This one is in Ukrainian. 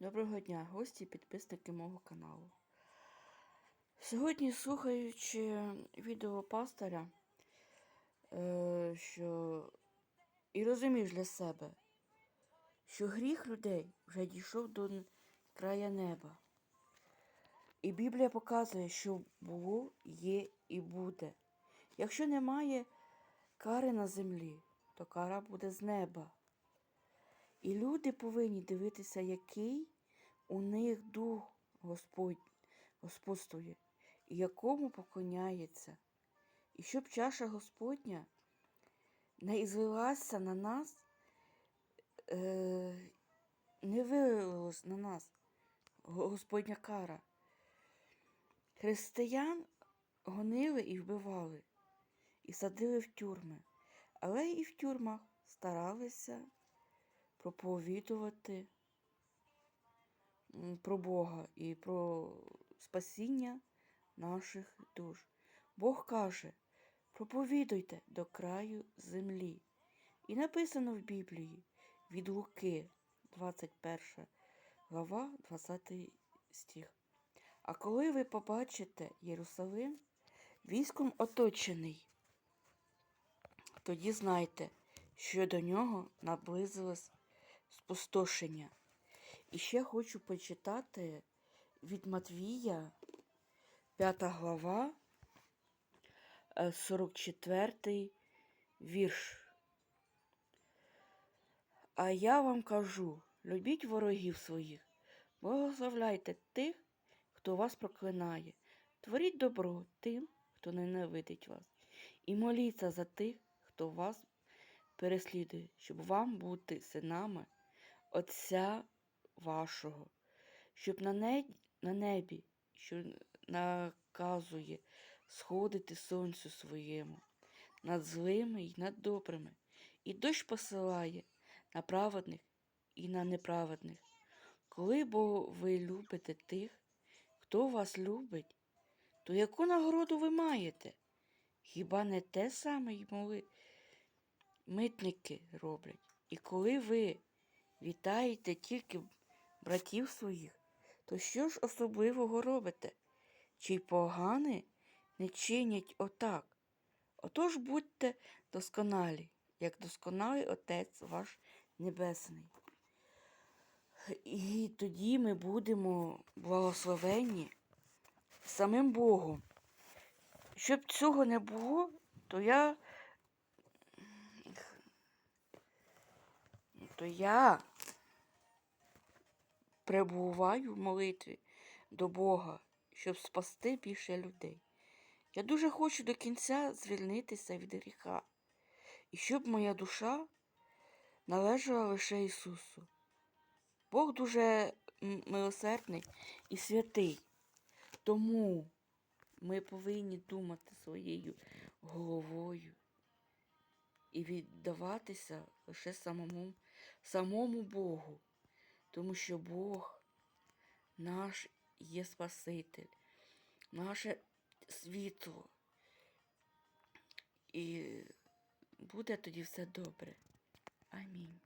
Доброго дня, гості і підписники мого каналу. Сьогодні, слухаючи відео пастора, е, що і розумієш для себе, що гріх людей вже дійшов до края неба. І Біблія показує, що було, є і буде. Якщо немає кари на землі, то кара буде з неба. І люди повинні дивитися, який у них дух Господь господствує, і якому поклоняється. І щоб чаша Господня не ізлилася на нас, е, не вилилась на нас Господня кара. Християн гонили і вбивали, і садили в тюрми, але і в тюрмах старалися проповідувати про Бога і про спасіння наших душ. Бог каже, проповідуйте до краю землі. І написано в Біблії від Луки, 21 глава, 20 стих. А коли ви побачите Єрусалим військом оточений, тоді знайте, що до нього наблизилось спустошення. І ще хочу почитати від Матвія, 5 глава, е, 44 вірш. А я вам кажу: любіть ворогів своїх, благословляйте тих, хто вас проклинає, творіть добро тим, хто ненавидить вас, і моліться за тих, хто вас переслідує, щоб вам бути синами Отця вашого, щоб на, не... на небі, що наказує сходити сонцю своєму над злими і над добрими, і дощ посилає на праведних і на неправедних. Коли бо ви любите тих, хто вас любить, то яку нагороду ви маєте? Хіба не те саме й моли митники роблять? І коли ви вітаєте тільки братів своїх, то що ж особливого робите? Чи й погане не чинять отак? Отож будьте досконалі, як досконалий Отець ваш Небесний. І тоді ми будемо благословенні самим Богом. Щоб цього не було, то я. То я перебуваю в молитві до Бога, щоб спасти більше людей. Я дуже хочу до кінця звільнитися від гріха, і щоб моя душа належала лише Ісусу. Бог дуже милосердний і святий. Тому ми повинні думати своєю головою і віддаватися лише самому, самому Богу, тому що Бог наш є Спаситель, наше світло. І буде тоді все добре. Амінь.